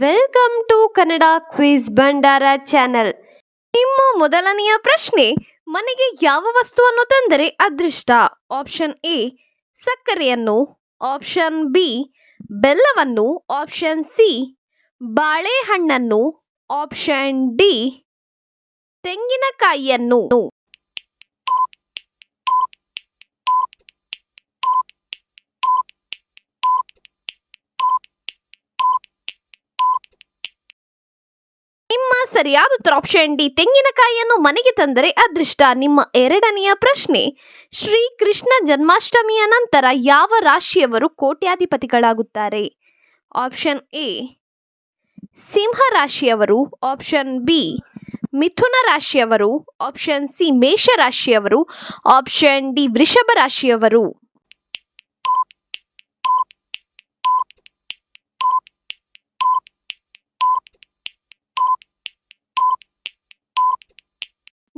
Welcome to Kannada quiz Bhandara channel ನಿಮ್ಮ ಮೊದಲನೆಯ ಪ್ರಶ್ನೆ, ಮನೆಗೆ ಯಾವ ವಸ್ತುವನ್ನು ತಂದರೆ ಅದೃಷ್ಟ? ಆಪ್ಷನ್ ಎ ಸಕ್ಕರೆಯನ್ನು. ಆಪ್ಷನ್ ಬಿ ಬೆಲ್ಲವನ್ನು. ಆಪ್ಷನ್ ಸಿ ಬಾಳೆಹಣ್ಣನ್ನು. ಆಪ್ಷನ್ ಡಿ ತೆಂಗಿನಕಾಯಿಯನ್ನು. ನಿಮ್ಮ ಸರಿಯಾದ ಉತ್ತರ ಆಪ್ಷನ್ ಡಿ ತೆಂಗಿನಕಾಯಿಯನ್ನು ಮನೆಗೆ ತಂದರೆ ಅದೃಷ್ಟ. ನಿಮ್ಮ ಎರಡನೆಯ ಪ್ರಶ್ನೆ, ಶ್ರೀ ಕೃಷ್ಣ ಜನ್ಮಾಷ್ಟಮಿಯ ನಂತರ ಯಾವ ರಾಶಿಯವರು ಕೋಟ್ಯಾಧಿಪತಿಗಳಾಗುತ್ತಾರೆ? ಆಪ್ಷನ್ ಎ ಸಿಂಹ ರಾಶಿಯವರು. ಆಪ್ಷನ್ ಬಿ ಮಿಥುನ ರಾಶಿಯವರು. ಆಪ್ಷನ್ ಸಿ ಮೇಷ ರಾಶಿಯವರು. ಆಪ್ಷನ್ ಡಿ ವೃಷಭ ರಾಶಿಯವರು.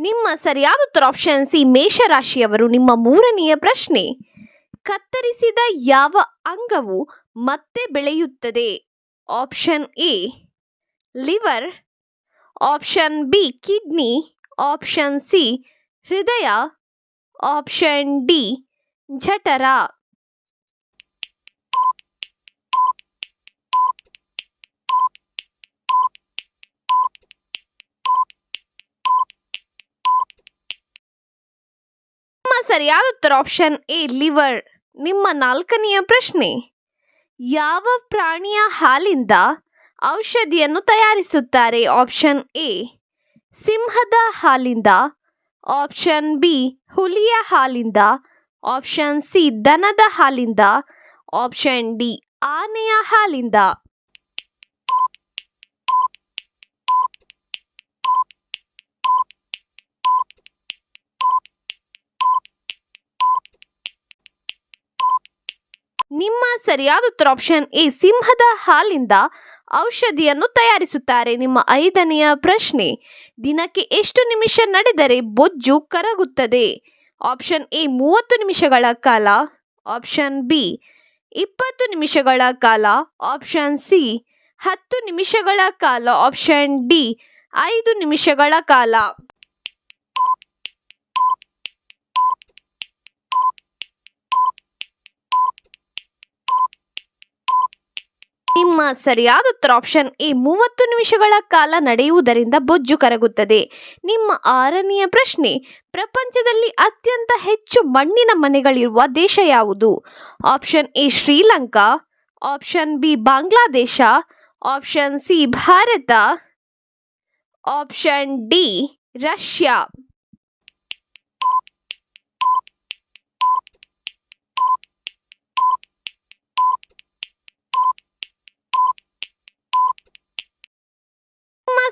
ನಿಮ್ಮ ಸರಿಯಾದ ಉತ್ತರ ಆಪ್ಷನ್ ಸಿ ಮೇಷರಾಶಿಯವರು ನಿಮ್ಮ ಮೂರನೆಯ ಪ್ರಶ್ನೆ, ಕತ್ತರಿಸಿದ ಯಾವ ಅಂಗವು ಮತ್ತೆ ಬೆಳೆಯುತ್ತದೆ? Option A liver option B kidney option C ಹೃದಯ. ಆಪ್ಷನ್ ಡಿ ಜಠರ ನಿಮ್ಮ ಸರಿಯಾದ ಉತ್ತರ ಆಪ್ಷನ್ ಎ ಲಿವರ್ ನಿಮ್ಮ ನಾಲ್ಕನೆಯ ಪ್ರಶ್ನೆ. ಯಾವ ಪ್ರಾಣಿಯ ಹಾಲಿಂದ ಔಷಧಿಯನ್ನು ತಯಾರಿಸುತ್ತಾರೆ? ಆಪ್ಷನ್ ಎ ಸಿಂಹದ ಹಾಲಿಂದ. ಆಪ್ಷನ್ ಬಿ ಹುಲಿಯ ಹಾಲಿಂದ. ಆಪ್ಷನ್ ಸಿ ದನದ ಹಾಲಿಂದ. ಆಪ್ಷನ್ ಡಿ ಆನೆಯ ಹಾಲಿಂದ. ನಿಮ್ಮ ಸರಿಯಾದ ಉತ್ತರ ಆಪ್ಷನ್ ಎ ಸಿಂಹದ ಹಾಲಿಂದ ಔಷಧಿಯನ್ನು ತಯಾರಿಸುತ್ತಾರೆ. ನಿಮ್ಮ ಐದನೆಯ ಪ್ರಶ್ನೆ, ದಿನಕ್ಕೆ ಎಷ್ಟು ನಿಮಿಷ ನಡೆದರೆ ಬೊಜ್ಜು ಕರಗುತ್ತದೆ? ಆಪ್ಷನ್ ಎ, ಮೂವತ್ತು ನಿಮಿಷಗಳ ಕಾಲ. ಆಪ್ಷನ್ ಬಿ, ಇಪ್ಪತ್ತು ನಿಮಿಷಗಳ ಕಾಲ. ಆಪ್ಷನ್ ಸಿ, ಹತ್ತು ನಿಮಿಷಗಳ ಕಾಲ. ಆಪ್ಷನ್ ಡಿ, ಐದು ನಿಮಿಷಗಳ ಕಾಲ. ಸರಿಯಾದ ಉತ್ತರ ಆಪ್ಷನ್ ಎ ಮೂವತ್ತು ನಿಮಿಷಗಳ ಕಾಲ ನಡೆಯುವುದರಿಂದ ಬೊಜ್ಜು ಕರಗುತ್ತದೆ. ನಿಮ್ಮ ಆರನೆಯ ಪ್ರಶ್ನೆ, ಪ್ರಪಂಚದಲ್ಲಿ ಅತ್ಯಂತ ಹೆಚ್ಚು ಮಣ್ಣಿನ ಮನೆಗಳಿರುವ ದೇಶ ಯಾವುದು? Option A Sri Lanka option B Bangladesh option C Bharat option D Russia.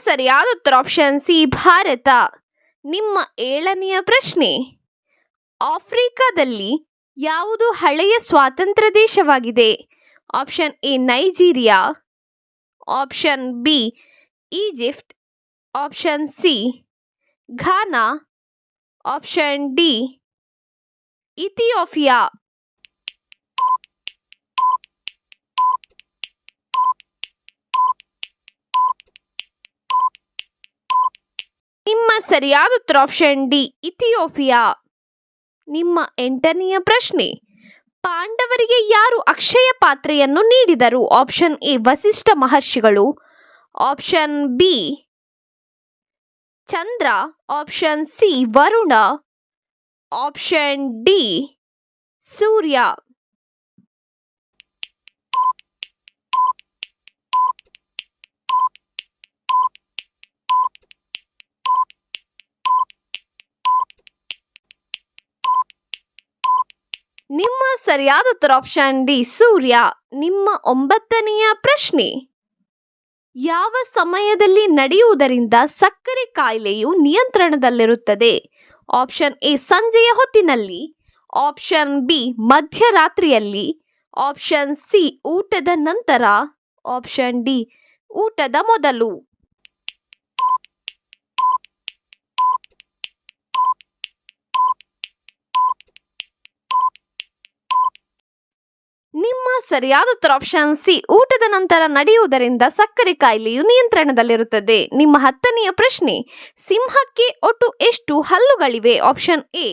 ಸರಿಯಾದ ಉತ್ತರ ಆಪ್ಷನ್ ಸಿ ಭಾರತ. ನಿಮ್ಮ ಏಳನೆಯ ಪ್ರಶ್ನೆ. ಆಫ್ರಿಕಾದಲ್ಲಿ ಯಾವುದು ಹಳೆಯ ಸ್ವಾತಂತ್ರ್ಯ ದೇಶವಾಗಿದೆ? Option A Nigeria. Option B Egypt. Option C Ghana. Option D Ethiopia ನಿಮ್ಮ ಸರಿಯಾದ ಉತ್ತರ ಆಪ್ಷನ್ ಡಿ ಇಥಿಯೋಪಿಯಾ ನಿಮ್ಮ ಎಂಟನೆಯ ಪ್ರಶ್ನೆ, ಪಾಂಡವರಿಗೆ ಯಾರು ಅಕ್ಷಯ ಪಾತ್ರೆಯನ್ನು ನೀಡಿದರು? ಆಪ್ಷನ್ ಎ ವಸಿಷ್ಠ ಮಹರ್ಷಿಗಳು. Option B Chandra. Option C Varuna. Option D Surya. ನಿಮ್ಮ ಸರಿಯಾದ ಉತ್ತರ ಆಪ್ಷನ್ ಡಿ ಸೂರ್ಯ. ನಿಮ್ಮ ಒಂಬತ್ತನೆಯ ಪ್ರಶ್ನೆ. ಯಾವ ಸಮಯದಲ್ಲಿ ನಡೆಯುವುದರಿಂದ ಸಕ್ಕರೆ ಕಾಯಿಲೆಯು ನಿಯಂತ್ರಣದಲ್ಲಿರುತ್ತದೆ? ಆಪ್ಷನ್ ಎ ಸಂಜೆಯ ಹೊತ್ತಿನಲ್ಲಿ. ಆಪ್ಷನ್ ಬಿ ಮಧ್ಯರಾತ್ರಿಯಲ್ಲಿ. ಆಪ್ಷನ್ ಸಿ ಊಟದ ನಂತರ. ಆಪ್ಷನ್ ಡಿ ಊಟದ ಮೊದಲು. ಸರಿಯಾದ ಉತ್ತರ ಆಪ್ಷನ್ ಸಿ ಊಟದ ನಂತರ ನಡೆಯುವುದರಿಂದ ಸಕ್ಕರೆ ಕಾಯಿಲೆಯು ನಿಯಂತ್ರಣದಲ್ಲಿರುತ್ತದೆ. ನಿಮ್ಮ ಹತ್ತನೆಯ ಪ್ರಶ್ನೆ, ಸಿಂಹಕ್ಕೆ ಒಟ್ಟು ಎಷ್ಟು ಹಲ್ಲುಗಳಿವೆ? ಆಪ್ಷನ್ ಎ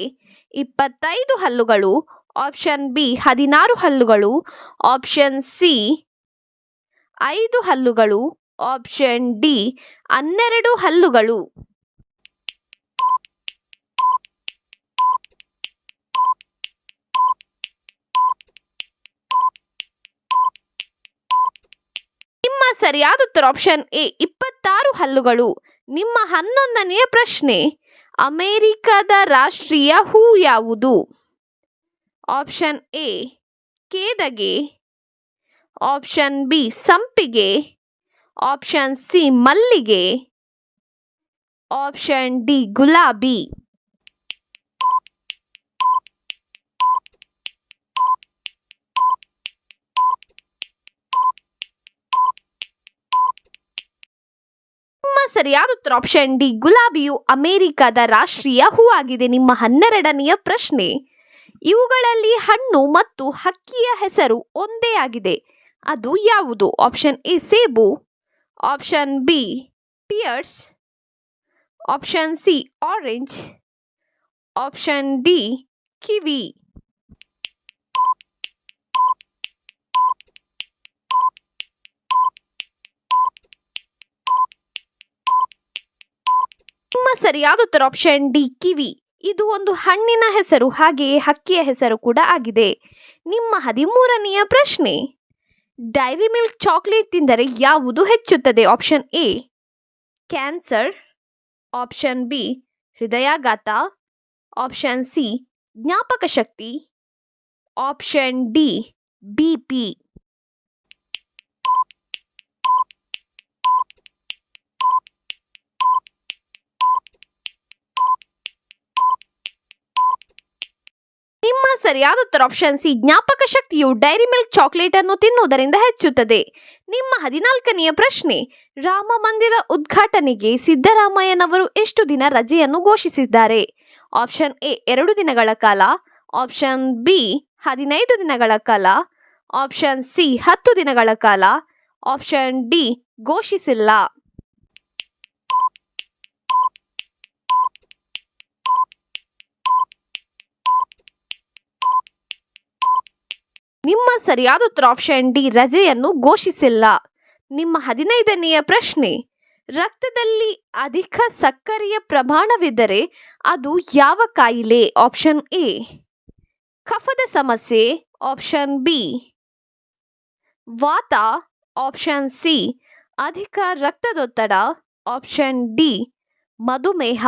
ಇಪ್ಪತ್ತೈದು ಹಲ್ಲುಗಳು. ಆಪ್ಷನ್ ಬಿ ಹದಿನಾರು ಹಲ್ಲುಗಳು. ಆಪ್ಷನ್ ಸಿ ಐದು ಹಲ್ಲುಗಳು. ಆಪ್ಷನ್ ಡಿ ಹನ್ನೆರಡು ಹಲ್ಲುಗಳು ನಿಮ್ಮ ಸರಿಯಾದ ಉತ್ತರ ಆಪ್ಷನ್ ಎ, ಇಪ್ಪತ್ತಾರು ಹಲ್ಲುಗಳು. ನಿಮ್ಮ ಹನ್ನೊಂದನೆಯ ಪ್ರಶ್ನೆ, ಅಮೆರಿಕದ ರಾಷ್ಟ್ರೀಯ ಹೂ ಯಾವುದು? ಆಪ್ಷನ್ ಎ, ಕೇದಗೆ. ಆಪ್ಷನ್ ಬಿ, ಸಂಪಿಗೆ. ಆಪ್ಷನ್ ಸಿ, ಮಲ್ಲಿಗೆ. ಆಪ್ಷನ್ ಡಿ, ಗುಲಾಬಿ ನಿಮ್ಮ ಸರಿಯಾದ ಉತ್ತರ ಆಪ್ಷನ್ ಡಿ, ಗುಲಾಬಿಯು ಅಮೆರಿಕದ ರಾಷ್ಟ್ರೀಯ ಹೂ ಆಗಿದೆ. ನಿಮ್ಮ ಹನ್ನೆರಡನೆಯ ಪ್ರಶ್ನೆ. ಇವುಗಳಲ್ಲಿ ಹಣ್ಣು ಮತ್ತು ಹಕ್ಕಿಯ ಹೆಸರು ಒಂದೇ ಆಗಿದೆ. ಅದು ಯಾವುದು? ಆಪ್ಷನ್ ಎ, ಸೇಬು. Option B, pears. Option C orange option D, kiwi ನಿಮ್ಮ ಸರಿಯಾದ ಉತ್ತರ ಆಪ್ಷನ್ ಡಿ ಕಿವಿ. ಇದು ಒಂದು ಹಣ್ಣಿನ ಹೆಸರು, ಹಾಗೆಯೇ ಹಕ್ಕಿಯ ಹೆಸರು ಕೂಡ ಆಗಿದೆ. ನಿಮ್ಮ ಹದಿಮೂರನೆಯ ಪ್ರಶ್ನೆ. ಡೈರಿ ಮಿಲ್ಕ್ ಚಾಕ್ಲೇಟ್ ತಿಂದರೆ ಯಾವುದು ಹೆಚ್ಚುತ್ತದೆ? Option A cancer option B ಹೃದಯಾಘಾತ. ಆಪ್ಷನ್ ಸಿ ಜ್ಞಾಪಕ ಶಕ್ತಿ ಆಪ್ಷನ್ ಡಿ ಬಿ ಪಿ ನಿಮ್ಮ ಸರಿಯಾದ ಉತ್ತರ ಆಪ್ಷನ್ ಸಿ ಜ್ಞಾಪಕ ಶಕ್ತಿಯು ಡೈರಿ ಮಿಲ್ಕ್ ಚಾಕ್ಲೇಟ್ ಅನ್ನು ತಿನ್ನುವುದರಿಂದ ಹೆಚ್ಚುತ್ತದೆ. ನಿಮ್ಮ ಹದಿನಾಲ್ಕನೆಯ ಪ್ರಶ್ನೆ, ರಾಮ ಮಂದಿರ ಉದ್ಘಾಟನೆಗೆ ಸಿದ್ದರಾಮಯ್ಯನವರು ಎಷ್ಟು ದಿನ ರಜೆಯನ್ನು ಘೋಷಿಸಿದ್ದಾರೆ? ಆಪ್ಷನ್ ಎ, ಎರಡು ದಿನಗಳ ಕಾಲ. ಆಪ್ಷನ್ ಬಿ, ಹದಿನೈದು ದಿನಗಳ ಕಾಲ. ಆಪ್ಷನ್ ಸಿ, ಹತ್ತು ದಿನಗಳ ಕಾಲ. ಆಪ್ಷನ್ ಡಿ, ಘೋಷಿಸಿಲ್ಲ. ನಿಮ್ಮ ಸರಿಯಾದ ಉತ್ತರ ಆಪ್ಷನ್ ಡಿ ರಜೆಯನ್ನು ಘೋಷಿಸಿಲ್ಲ. ನಿಮ್ಮ ಹದಿನೈದನೆಯ ಪ್ರಶ್ನೆ, ರಕ್ತದಲ್ಲಿ ಅಧಿಕ ಸಕ್ಕರೆಯ ಪ್ರಮಾಣವಿದ್ದರೆ ಅದು ಯಾವ ಕಾಯಿಲೆ? ಆಪ್ಷನ್ ಎ ಕಫದ ಸಮಸ್ಯೆ. ಆಪ್ಷನ್ ಬಿ ವಾತ. ಆಪ್ಷನ್ ಸಿ ಅಧಿಕ ರಕ್ತದೊತ್ತಡ. ಆಪ್ಷನ್ ಡಿ ಮಧುಮೇಹ.